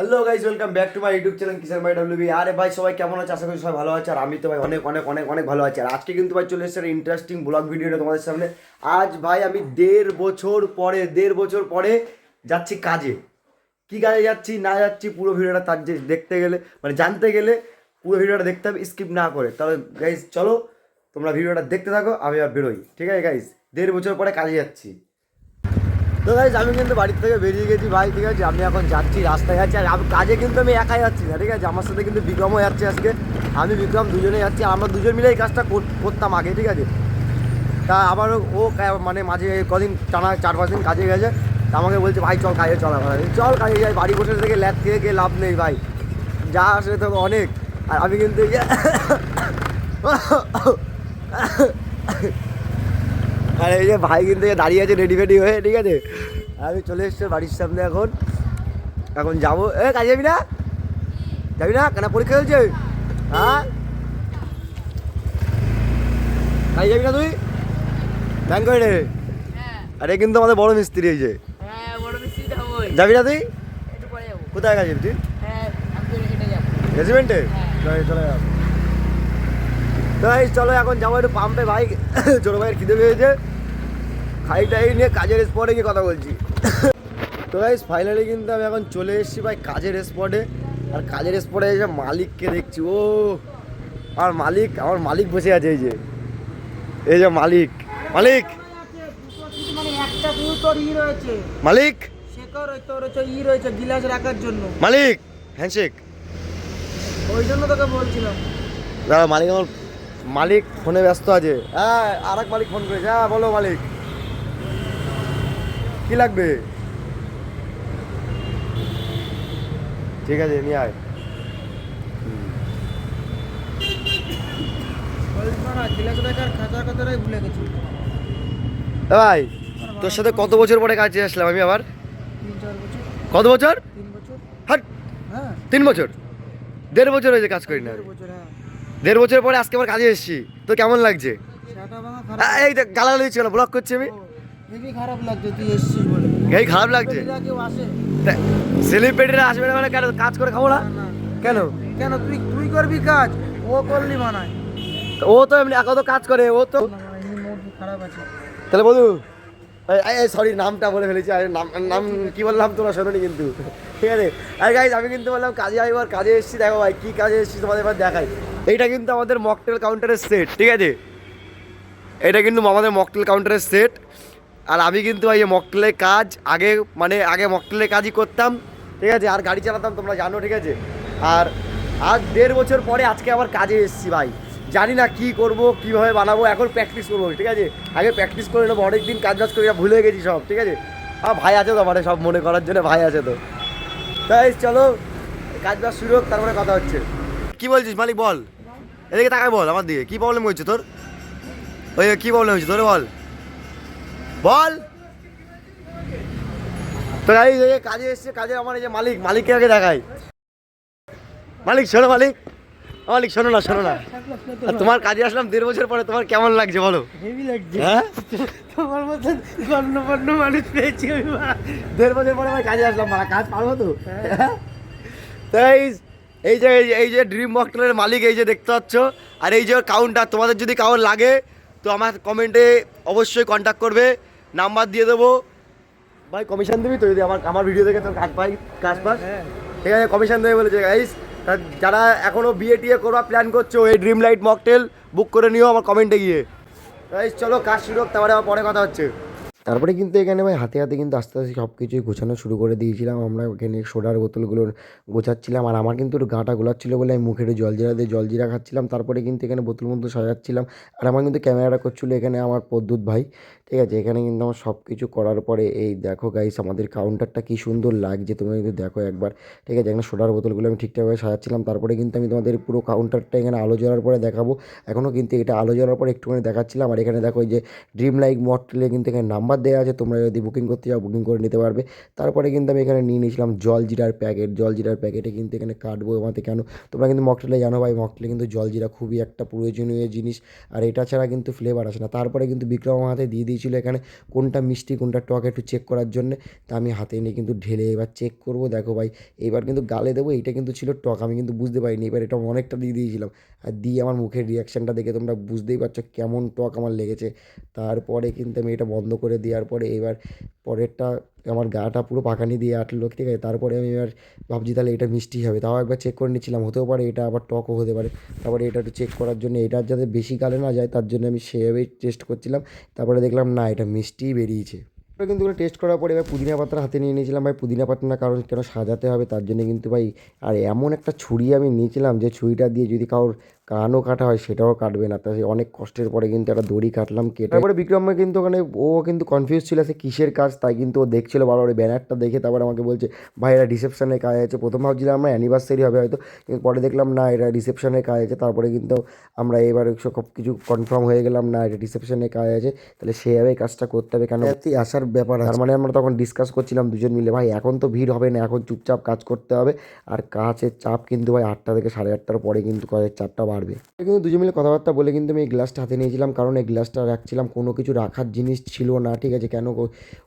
Hello guys welcome back to my YouTube channel Kishan Bhai WB আরে ভাই, সবাই কেমন আছে? আশা করি সবাই ভালো আছে, আর আমি তো ভাই অনেক অনেক অনেক অনেক ভালো আছি। আর আজকে কিন্তু ভাই চলে এসেছে ইন্টারেস্টিং ব্লগ ভিডিওটা তোমাদের সামনে। আজ ভাই আমি দেড় বছর পরে, দেড় বছর পরে যাচ্ছি কাজে। কি কাজে যাচ্ছি? না যাচ্ছি, পুরো ভিডিওটা তার যে দেখতে গেলে মানে জানতে গেলে পুরো ভিডিওটা দেখতে হবে স্কিপ না করে। তাহলে গাইজ চলো তোমরা ভিডিওটা দেখতে থাকো, আমি আর বেরোই। ঠিক আছে গাইজ দেড় বছর পরে কাজে যাচ্ছি। তো গাইজ আমি কিন্তু বাড়ির থেকে বেরিয়ে গেছি ভাই ঠিক আছে আমি এখন যাচ্ছি রাস্তায় যাচ্ছি আর কাজে কিন্তু আমি একাই যাচ্ছি না ঠিক আছে আমার সাথে কিন্তু বিক্রমও যাচ্ছে আজকে আমি বিক্রম দুজনে যাচ্ছি আমরা দুজন মিলে এই কাজটা কর- করতাম আগে ঠিক আছে তা আবার ও মানে মাঝে কদিন টানা চার পাঁচ দিন কাজে গেছে তা আমাকে বলছে ভাই চল কাজে চল আমার চল কাজে যাই বাড়ি বসে থেকে ল্যাব থেকে গিয়ে লাভ নেই ভাই যা আসে তো অনেক আর আমি কিন্তু আর এই যে ভাই কিন্তু দাঁড়িয়ে আছে রেডি ফেডি হয়ে ঠিক আছে? আমি চলে এসছি বাড়ির সামনে এখন। এখন যাব। এ কাজে যাবি না? যাবি না? কেন পরীক্ষা চলছে হ্যাঁ? কাজে যাবি না তুই? ব্যাংক রে হ্যাঁ। আরে কিন্তু আমাদের বড় মিস্ত্রি এই যে। হ্যাঁ যাবি না তুই? কোথায় কাজ যাবি তুই? হ্যাঁ রেজিমেন্টে হ্যাঁ। চলে যাব। তো এই চলো এখন যাব একটু পাম্পে ভাই ছোটো ভাইয়ের খিদে পেয়েছে। খাই টাই নিয়ে কাজের স্পটে গিয়ে কথা বলছি। তো গাইস ফাইনালি কিন্তু আমি এখন চলে এসেছি ভাই কাজের স্পটে আর কাজের স্পটে এসে মালিককে দেখছি। ও, আমার মালিক আমার মালিক বসে আছে এই যে। এই যে মালিক মালিক! মালিক! মালিক! হ্যান্ডশেক ওই জন্য তোকে বলছিলাম দাদা মালিক আমার, মালিক ফোনে ব্যস্ত আছে। হ্যাঁ আর এক মালিক ফোন করেছে। হ্যাঁ বলো মালিক। কি লাগবে? ঠিক আছে নিয়ে আয়। ভাই তোর সাথে কত বছর পরে কাজে আসলাম আমি আবার? কত বছর? তিন বছর হাট হ্যাঁ তিন বছর। দেড় বছর হয়েছে কাজ করি না। দেড় বছর হ্যাঁ দেড় বছর পরে আজকে আবার কাজে এসেছি। তো কেমন লাগছে? এই দেখ গালাগালি ছিল ব্লক করছি আমি। হেবি খারাপ লাগছে তুই এসছিস বলে। এই খারাপ লাগছে? কেউ আসে? সেলিব্রিটিরা আসবে না মানে কেন কাজ করে খাব না। কেন? কেন? তুই তুই করবি কাজ? ও করলি মানায় ও তো এমনি এখন তো কাজ করে ও তো খারাপ আছে। তাহলে বলু সরি নামটা বলে ফেলেছি আরে নাম নাম কি বললাম তোমরা শোনোনি কিন্তু। ঠিক আছে? আর গাইজ আমি কিন্তু বললাম কাজে এবার কাজে এসেছি দেখো ভাই কী কাজে এসেছি তোমাদের এবার দেখাই। এইটা কিন্তু আমাদের মকটেল কাউন্টারের সেট ঠিক আছে? এটা কিন্তু আমাদের মকটেল কাউন্টারের সেট আর আমি কিন্তু এই মকটেলের কাজ, আগে মানে আগে মকটেলের কাজই করতাম, ঠিক আছে? আর গাড়ি চালাতাম, তোমরা জানো, ঠিক আছে? আর আজ দেড় বছর পরে আজকে আবার কাজে এসেছি ভাই। জানি না কি করব, কীভাবে বানাবো, এখন প্র্যাকটিস করব, ঠিক আছে? আগে প্র্যাকটিস করে নেব অনেক দিন কাজ বাজ করে ভুলে গেছি সব, ঠিক আছে? আর ভাই আছে তো মানে সব মনে করার জন্য ভাই আছে তো। তাই চলো, কাজ বাজ শুরু হোক, তারপরে কথা হচ্ছে। কি বলছিস মালিক, বল? এদিকে তাকায় বল আমার দিকে, কি প্রবলেম হয়েছে তোর? ওই কি প্রবলেম হয়েছে তোর বল? বল। তো গাড়ি কাজে এসছে কাজে আমার এই যে মালিক মালিককে আগে দেখাই। মালিক শোনো মালিক। মালিক শোনো না শোনো না। তোমার কাজে আসলাম দেড় বছর পরে তোমার কেমন লাগছে বলো? হেভি লাগছে। হ্যাঁ? তোমার মতন গণ্যমান্য মানুষ পেয়েছি মা। দেড় বছর পরে আমার কাজে আসলাম মারা কাজ পারব তো? তাই এই যে এই যে- এই যে ড্রিম মকটেলের মালিক এই যে দেখতে পাচ্ছ আর এই যে কাউন্টার তোমাদের যদি কাউর লাগে তো আমার কমেন্টে অবশ্যই কন্ট্যাক্ট করবে। নাম্বার দিয়ে দেবো। ভাই কমিশন দিবি তো যদি আমার আমার ভিডিও দেখে তোর কাজ পাই কাজ পাস। হ্যাঁ। ঠিক আছে কমিশন দেবে বলেছে গাইস তা যারা এখনও বিয়ে টিয়ে করবা প্ল্যান করছ এই ড্রিম লাইট মকটেল বুক করে নিও আমার কমেন্টে গিয়ে। গাইস চলো কাজ শুরু হোক তারপরে আবার পরে কথা হচ্ছে। তারপরে কিন্তু এখানে ভাই হাতে হাতে কিন্তু আস্তে আস্তে সব কিছুই গোছানো শুরু করে দিয়েছিলাম। আমরা এখানে সোডার বোতলগুলো গোছাচ্ছিলাম আর আমার কিন্তু একটু গাটা গোলাচ্ছিল বলে আমি মুখে জল জিরা দিয়ে জল জিরা খাচ্ছিলাম। তারপরে কিন্তু এখানে বোতল মতো সাজাচ্ছিলাম আর আমার কিন্তু ক্যামেরাটা করছিল এখানে আমার পদ্যুৎ ভাই। ঠিক আছে, এখানে কিন্তু আমার সব কিছু করার পরে এই দেখো গাইস আমাদের কাউন্টারটা কি সুন্দর লাগছে তুমি কিন্তু দেখো একবার। ঠিক আছে, এখানে সোডার বোতলগুলো আমি ঠিকঠাকভাবে সাজাচ্ছিলাম। তারপরে কিন্তু আমি তোমাদের পুরো কাউন্টারটা এখানে আলো জ্বলার পরে দেখাবো। এখনও কিন্তু এটা আলো জ্বলার পরে একটুখানি দেখাচ্ছিলাম। আর এখানে দেখো এই যে ড্রিম লাইক মডেলে কিন্তু এখানে নাম্বার দেওয়া আছে, তোমরা যদি বুকিং করতে চাও বুকিং করে নিতে পারবে। তারপরে কিন্তু আমি এখানে নিয়ে নিয়েছিলাম জল জিরার প্যাকেট জল জিরার প্যাকেটে কিন্তু এখানে কাটবো আমাদের কেন, তোমরা কিন্তু মকটেলে জানো ভাই মকটেলে কিন্তু জল জিরা খুবই একটা প্রয়োজনীয় জিনিস। আর এটা ছাড়া কিন্তু ফ্লেভার আসে না। তারপরে কিন্তু বিক্রম আমার হাতে দিয়ে দিয়েছিল এখানে কোনটা মিষ্টি, কোনটা টক একটু চেক করার জন্য। তা আমি হাতে নিয়ে কিন্তু ঢেলে এবার চেক করব। দেখো ভাই, এবার কিন্তু গালে দেবো, এইটা কিন্তু ছিল টক। আমি কিন্তু বুঝতে পারিনি, এবার এটা অনেকটা দিয়ে দিয়েছিলাম। আর দিয়ে আমার মুখের রিয়াকশানটা দেখে তোমরা বুঝতেই পারছ কেমন টক আমার লেগেছে। তারপরে কিন্তু আমি এটা বন্ধ করে দেওয়ার পরে এবার পরেরটা আমার গাটা পুরো পাকানি দিয়ে আটলো ঠিক আছে তারপরে আমি এবার ভাবছি তাহলে এটা মিষ্টি হবে। তাও একবার চেক করে নিচ্ছিলাম, হতেও পারে এটা আবার টকও হতে পারে। তারপরে এটা একটু চেক করার জন্য, এটা যাতে বেশি কালে না যায় তার জন্য আমি সেভাবেই টেস্ট করছিলাম। তারপরে দেখলাম না, এটা মিষ্টিই বেরিয়েছে। তারপরে কিন্তু টেস্ট করার পরে এবার পুদিনা পাতা হাতে নিয়ে নিয়েছিলাম ভাই। পুদিনা পাতা না কারণ কেন সাজাতে হবে তার জন্য কিন্তু ভাই, আর এমন একটা ছুরি আমি নিয়েছিলাম যে ছুরিটা দিয়ে যদি কারোর কানও কাটা হয় সেটাও কাটবে না। তাই অনেক কষ্টের পরে কিন্তু একটা দড়ি কাটলাম কেটে তারপরে বিক্রমে কিন্তু ওখানে ও কিন্তু কনফিউজ ছিল সে কিসের কাজ তাই কিন্তু ও দেখছিল বারবার ওই ব্যানারটা দেখে তারপরে আমাকে বলছে ভাই এটা রিসেপশনের কাজ আছে। প্রথম ভাবছিলাম আমরা অ্যানিভার্সারি হবে হয়তো কিন্তু পরে দেখলাম না এটা রিসেপশনের কাজ আছে। তারপরে কিন্তু আমরা এবার সব কিছু কনফার্ম হয়ে গেলাম না এটা রিসেপশনের কাজ আছে। তাহলে সেভাবে কাজটা করতে হবে কেন? আসার ব্যাপার আছে। তার মানে আমরা তখন ডিসকাস করছিলাম দুজন মিলে ভাই এখন তো ভিড় হবে না এখন চুপচাপ কাজ করতে হবে। আর কাজের চাপ কিন্তু ভাই আটটা থেকে সাড়ে আটটার পরে কিন্তু কাজের চাপটা বাড়বে। কিন্তু দুজন মিলে কথাবার্তা বলে কিন্তু আমি এই গ্লাসটা হাতে নিয়েছিলাম, কারণ এই গ্লাসটা রাখছিলাম, কোনো কিছু রাখার জিনিস ছিল না, ঠিক আছে? কেন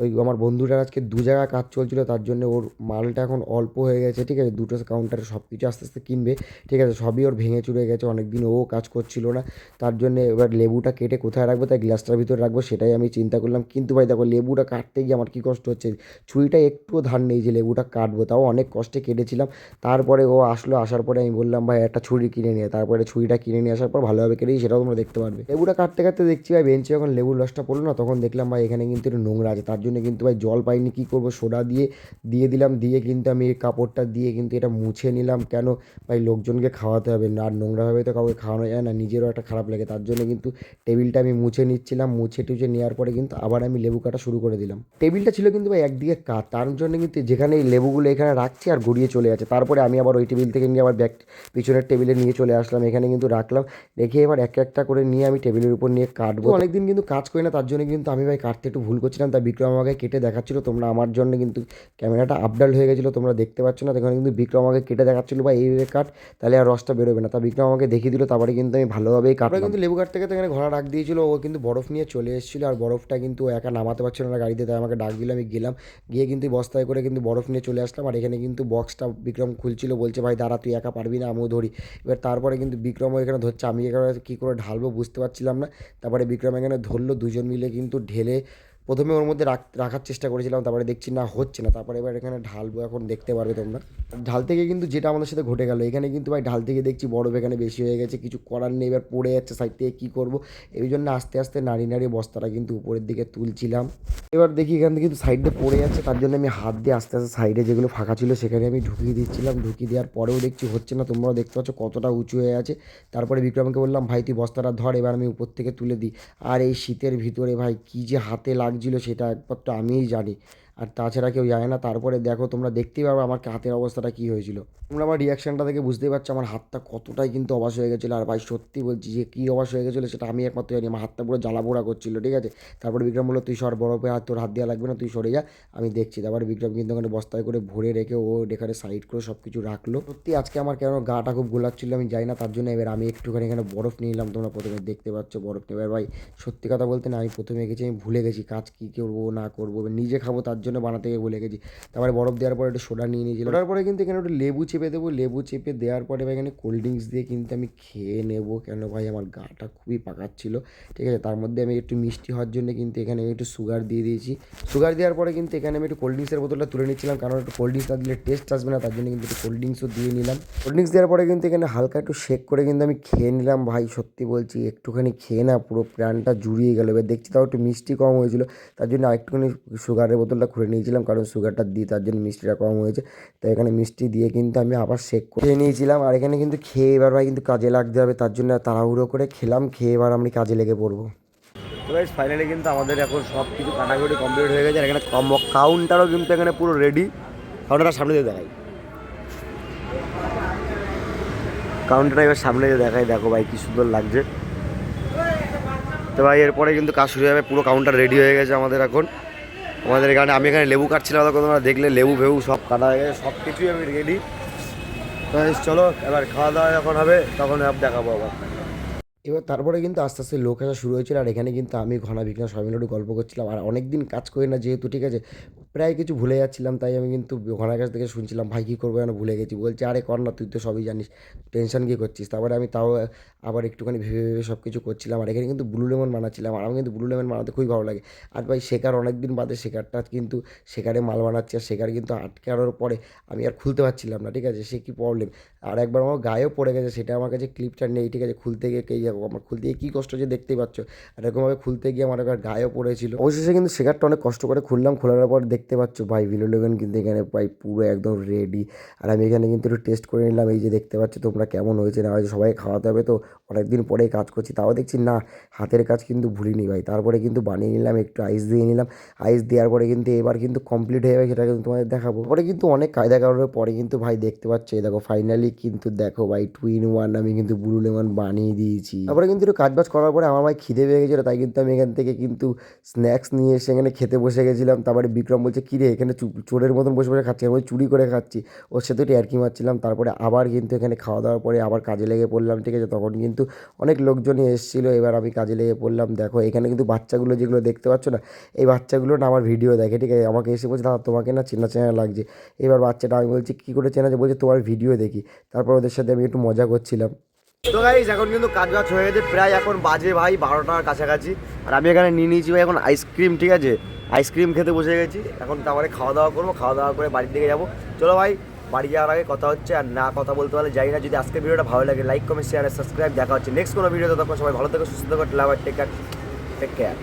ওই আমার বন্ধুটার আজকে দু জায়গায় কাজ চলছিল, তার জন্য ওর মালটা এখন অল্প হয়ে গেছে, ঠিক আছে? দুটো কাউন্টারে সব কিছু আস্তে আস্তে কিনবে, ঠিক আছে? সবই ওর ভেঙে চুরে গেছে অনেক দিন ও কাজ করছিল না, তার জন্য এবার লেবুটা কেটে কোথায় রাখব, তাই গ্লাসটার ভিতরে রাখব, সেটাই আমি চিন্তা করলাম। কিন্তু ভাই দেখো, লেবুটা কাটতে গিয়ে আমার কী কষ্ট হচ্ছে? ছুরিটা একটুও ধার নেই যে লেবুটা কাটবো, তাও অনেক কষ্টে কেটেছিলাম। তারপরে ও আসলো, আসার পরে আমি বললাম, ভাই, একটা ছুরি কিনে নিয়ে তারপরে ছুরিটা কিনে নিয়ে আসার পর ভালোভাবে কেটেই সেটাও তোমরা দেখতে পারবে। লেবুটা কাটতে কাটতে দেখছি ভাই, বেঞ্চে যখন লেবুর রসটা পড়ল না, তখন দেখলাম ভাই এখানে কিন্তু একটু নোংরা আছে। তার জন্য কিন্তু ভাই জল পাইনি, কী করব? সোডা দিয়ে দিয়ে দিলাম, দিয়ে কিন্তু আমি এই কাপড়টা দিয়ে কিন্তু এটা মুছে নিলাম। কেন? ভাই লোকজনকে খাওয়াতে হবে না, আর নোংরাভাবে তো কাউকে খাওয়ানো যায় না, নিজেরও একটা খারাপ লাগে। তার জন্য কিন্তু টেবিলটা আমি মুছে নিচ্ছিলাম, মুছে টুছে নেওয়ার পরে কিন্তু আবার আমি লেবু কাটা শুরু করে দিলাম। টেবিলটা ছিল কিন্তু ভাই একদিকে কাঠ তার জন্য কিন্তু যেখানে এই লেবুগুলো এখানে রাখছি আর গড়িয়ে চলে যাচ্ছে। তারপরে আমি আবার ওই টেবিল থেকে নিয়ে আবার ব্যাগ পিছনের টেবিলে নিয়ে চলে আসলাম এখানে কিন্তু রাখলাম। রেখে এবার এক একটা করে নিয়ে আমি টেবিলের উপর নিয়ে কাটবো। অনেকদিন কিন্তু কাজ করি না তার জন্য কিন্তু আমি ভাই কাটতে একটু ভুল করছিলাম। তাই বিক্রম আমাকে কেটে দেখাচ্ছিলো। তোমরা আমার জন্য কিন্তু ক্যামেরাটা আপডাল হয়ে গেছিল তোমরা দেখতে পাচ্ছ না। তখন কিন্তু বিক্রম আমাকে কেটে দেখাচ্ছিলো বা এইভাবে কাট তাহলে আর রসটা বেরোবে না। তা বিক্রম আমাকে দেখিয়ে দিল তারপরে কিন্তু আমি ভালোভাবেই কাটলাম। কিন্তু লেবু কাটতে কাটতে এখানে ঘোড়া ডাক দিয়েছিল ও কিন্তু বরফ নিয়ে চলে এসেছিল আর বরফটা কিন্তু একা নামাতে পারছিল না গাড়িতে তাই আমাকে ডাক দিল আমি গেলাম। গিয়ে কিন্তু বস্তায় করে কিন্তু বরফ নিয়ে চলে আসলাম আর এখানে কিন্তু বক্সটা বিক্রম খুলছিল বলছে ভাই দাঁড়া তুই একা পারবি না আমিও ধরি। এবার তারপরে কিন্তু বিক্রমও এখানে ধরছে, আমি এখানে কী করে ঢালবো বুঝতে পারছিলাম না। তারপরে বিক্রম এখানে ধরলো, দুজন মিলে কিন্তু ঢেলে প্রথমে ওর মধ্যে রাখ রাখার চেষ্টা করেছিলাম, তারপরে দেখছি না, হচ্ছে না। তারপরে এবার এখানে ঢালবো, এখন দেখতে পারবে তোমরা। ঢাল থেকে কিন্তু যেটা আমাদের সাথে ঘটে গেল, এখানে কিন্তু ভাই ঢাল থেকে দেখছি বরফ এখানে বেশি হয়ে গেছে, কিছু করার নেই, এবার পড়ে যাচ্ছে সাইড থেকে কী করব? এই জন্য আস্তে আস্তে নাড়ি নাড়িয়ে বস্তাটা কিন্তু উপরের দিকে তুলছিলাম। এবার দেখি এখান থেকে কিন্তু সাইডে পড়ে যাচ্ছে, তার জন্য আমি হাত দিয়ে আস্তে আস্তে সাইডে যেগুলো ফাঁকা ছিল সেখানে আমি ঢুকিয়ে দিচ্ছিলাম। ঢুকিয়ে দেওয়ার পরেও দেখছি হচ্ছে না, তোমরাও দেখতে পাচ্ছ কতটা উঁচু হয়ে আছে। তারপরে বিক্রমকে বললাম, ভাই, তুই বস্তাটা ধর, এবার আমি উপর থেকে তুলে দিই। আর এই শীতের ভিতরে ভাই, কী যে হাতে লাগছিল সেটা একমাত্র আমিই জানি। আর তাছাড়া কেউ জানে না, তারপরে দেখো তোমরা দেখতেই পারবে আমার হাতের অবস্থাটা কী হয়েছিল। তোমরা আমার রিয়াকশানটা দেখে বুঝতেই পারছ আমার হাতটা কতটাই কিন্তু অবাস হয়ে গেছিল। আর ভাই, সত্যি বলছি যে কী অবাস হয়ে গেছিল সেটা আমি একমাত্র জানি। আমার হাতটা পুরো জ্বালা পোড়া করছিল, ঠিক আছে? তারপরে বিক্রম বলল, তুই সর বরফে হাত তোর হাত দেওয়া লাগবে না, তুই সরে যা। আমি দেখছি, তারপরে বিক্রম কিন্তু ওখানে বস্তায় করে ভরে রেখে ও এখানে সাইড করে সব কিছু রাখল। সত্যি আজকে আমার কেন গাটা খুব গোলাচ্ছিল আমি যাই না, তার জন্য এবার আমি একটুখানি এখানে বরফ নিয়ে নিলাম, তোমরা প্রথমে দেখতে পাচ্ছ বরফ নিয়ে ভাই, সত্যি কথা বলতে না, আমি প্রথমে গেছি, আমি ভুলে গেছি কাজ কী করব, না করব নিজে খাব তার জন্য বানাতে গিয়ে ভুলে গেছি। তারপরে বরফ দেওয়ার পরে একটু সোডা নিয়ে নিয়েছিলাম। ওটার পরে কিন্তু এখানে একটু লেবু চেপে দেবো, লেবু চেপে দেওয়ার পরে ভাই এখানে কোল্ড ড্রিঙ্কস দিয়ে কিন্তু আমি খেয়ে নেব। কেন ভাই? আমার গাটা খুবই পাকাচ্ছিল, ঠিক আছে? তার মধ্যে আমি একটু মিষ্টি হওয়ার জন্য কিন্তু এখানে আমি একটু সুগার দিয়ে দিয়েছি। সুগার দেওয়ার পরে কিন্তু এখানে আমি একটু কোল্ড ড্রিঙ্কসের বোতলটা তুলে নিচ্ছিলাম, কারণ একটু কোল্ড ড্রিঙ্কস না দিলে টেস্ট আসবে না, তার জন্য কিন্তু একটু কোল্ড ড্রিঙ্কসও দিয়ে নিলাম। কোল্ড ড্রিঙ্কস দেওয়ার পরে কিন্তু এখানে হালকা একটু শেক করে কিন্তু আমি খেয়ে নিলাম, ভাই। সত্যি বলছি, একটুখানি খেয়ে না পুরো প্রাণটা জুড়িয়ে গেল। এবার দেখছি তাও একটু মিষ্টি কম হয়েছিল, তার জন্য আরেকটুখানি সুগারের বোতলটা খুলে নিয়েছিলাম, কারণ সুগারটা দিই তার জন্য মিষ্টিটা কম হয়েছে। তো এখানে মিষ্টি দিয়ে কিন্তু আমি আবার শেক করে নিয়েছিলাম। আর এখানে কিন্তু খেয়ে এবার ভাই কিন্তু কাজে লাগতে হবে, তার জন্য তাড়াহুড়ো করে খেলাম, খেয়ে এবার আমি কাজে লেগে পড়ব। ফাইনালি কিন্তু আমাদের এখন সব কিছু কাটাকুটি কমপ্লিট হয়ে গেছে। আর এখানে কাউন্টারও কিন্তু এখানে পুরো রেডি কাউন্টারটা সামনে দিয়ে দেখাই। কাউন্টারটা এবার সামনে দিয়ে দেখাই। দেখো ভাই কি সুন্দর লাগছে। তো ভাই, এরপরে কিন্তু কাজ শুরু হবে। পুরো কাউন্টার রেডি হয়ে গেছে আমাদের এখন। আমাদের এখানে আমি এখানে লেবু কাটছিলাম তোমরা দেখলে লেবু ফেবু সব কাটা হয়ে গেছে। সব কিছুই আমি রেডি চলো, এবার খাওয়া দাওয়া যখন হবে, তখন দেখাবো আবার। এবার তারপরে কিন্তু আস্তে আস্তে লোক আসা শুরু হয়েছিল, আর এখানে কিন্তু আমি, ঘনা, বিঘ্না, সবাই মিলে একটু গল্প করছিলাম। আর অনেক দিন কাজ করি না, যেহেতু ঠিক আছে প্রায় কিছু ভুলে যাচ্ছিলাম, তাই আমি কিন্তু ঘনার কাছ থেকে শুনছিলাম, ভাই, কী করব যেন ভুলে গেছি? বলছে, আরে, কর না, তুই তো সবই জানিস, টেনশন কী করছিস? তারপরে আমি তাও আবার একটুখানি ভেবে ভেবে সব কিছু করছিলাম, আর এখানে কিন্তু ব্লু লেমন বানাচ্ছিলাম, আর আমি কিন্তু ব্লু লেমন বানাতে খুবই ভালো লাগে। আর ভাই, শেখার অনেক দিন বাদে শেখারটা কিন্তু, শেখারে মাল বানাচ্ছি, আর শেখার কিন্তু আটকানোর পরে আমি আর খুলতে পারছিলাম না, ঠিক আছে? সে কী প্রবলেম আর একবার আমার গায়েও পড়ে গেছে, সেটা আমার কাছে ক্লিপটা নেই, ঠিক আছে? খুলতে গিয়ে কে যাব আমার খুলতে গিয়ে কী কষ্ট যে দেখতেই পাচ্ছ? আর এরকমভাবে খুলতে গিয়ে আমার একবার গায়েও পড়েছিল। অবশেষে কিন্তু শেখারটা অনেক কষ্ট করে খুললাম, খোলার পর দেখতে পাচ্ছ? ভাই ভিলো লেভেন কিন্তু এখানে ভাই পুরো একদম রেডি আর আমি এখানে কিন্তু একটু টেস্ট করে নিলাম। এই যে দেখতে পাচ্ছ তোমরা কেমন হয়েছে না হয়েছে, সবাই খাওয়াতে হবে তো। অনেকদিন পরেই কাজ করছি, তাও দেখছি না, হাতের কাজ কিন্তু ভুলিনি ভাই। তারপরে কিন্তু বানিয়ে নিলাম, একটু আইস দিয়ে নিলাম। আইস দেওয়ার পরে কিন্তু এবার কিন্তু কমপ্লিট হয়ে যাবে সেটা কিন্তু তোমাদের দেখাবো। পরে কিন্তু অনেক কায়দা কারণের পরে কিন্তু ভাই দেখতে পাচ্ছ, এই দেখো ফাইনালি কিন্তু দেখো ভাই টু ইন ওয়ান আমি কিন্তু ব্লু লেমন বানিয়ে দিয়েছি। তারপরে কিন্তু একটু কাজবাজ করার পরে আমার ভাই খিদে পেয়ে গেছিল, তাই কিন্তু আমি এখান থেকে কিন্তু স্ন্যাক্স নিয়ে এসে এখানে খেতে বসে গেছিলাম। তারপরে বিক্রম কী রে, এখানে চোরের মতন বসে বসে খাচ্ছি আমি চুরি করে খাচ্ছি। ওর সাথে একটু ইয়ার্কি মারছিলাম, তারপরে আবার কিন্তু এখানে খাওয়া দাওয়ার পরে আবার কাজে লেগে পড়লাম, ঠিক আছে? তখন কিন্তু অনেক লোকজনই এসেছিল, এবার আমি কাজে লেগে পড়লাম। দেখো, এখানে কিন্তু বাচ্চাগুলো যেগুলো দেখতে পাচ্ছ না, এই বাচ্চাগুলো না আমার ভিডিও দেখে, ঠিক আছে? আমাকে এসে বলছে, দাদা, তোমাকে না চেনা চেনা লাগছে। এবার বাচ্চাটা আমি বলছি, কী করে চেনা যায়? বলছে, তোমার ভিডিও দেখি। তারপর ওদের সাথে আমি একটু মজা করছিলাম। তো গাইজ এখন কিন্তু কাজ বাজ হয়ে গেছে, প্রায় এখন বাজে ভাই বারোটার কাছাকাছি। আর আমি এখানে নিয়ে নিয়েছি ভাই এখন আইসক্রিম ঠিক আছে? আইসক্রিম খেতে বসে গেছি। এখন তারপরে খাওয়া দাওয়া করব খাওয়া দাওয়া করে বাড়ির দিকে যাব। চলো ভাই, বাড়ি যাওয়ার আগে কথা হচ্ছে আর না কথা বলতে পারলে যাই না। যদি আজকের ভিডিওটা ভালো লাগে লাইক কমেন্ট শেয়ার সাবস্ক্রাইব দেখা হচ্ছে নেক্সট কোনো ভিডিওতে। তখন সবাই ভালো থেকে, সুস্থ থেকো টেক কেয়ার টেক কেয়ার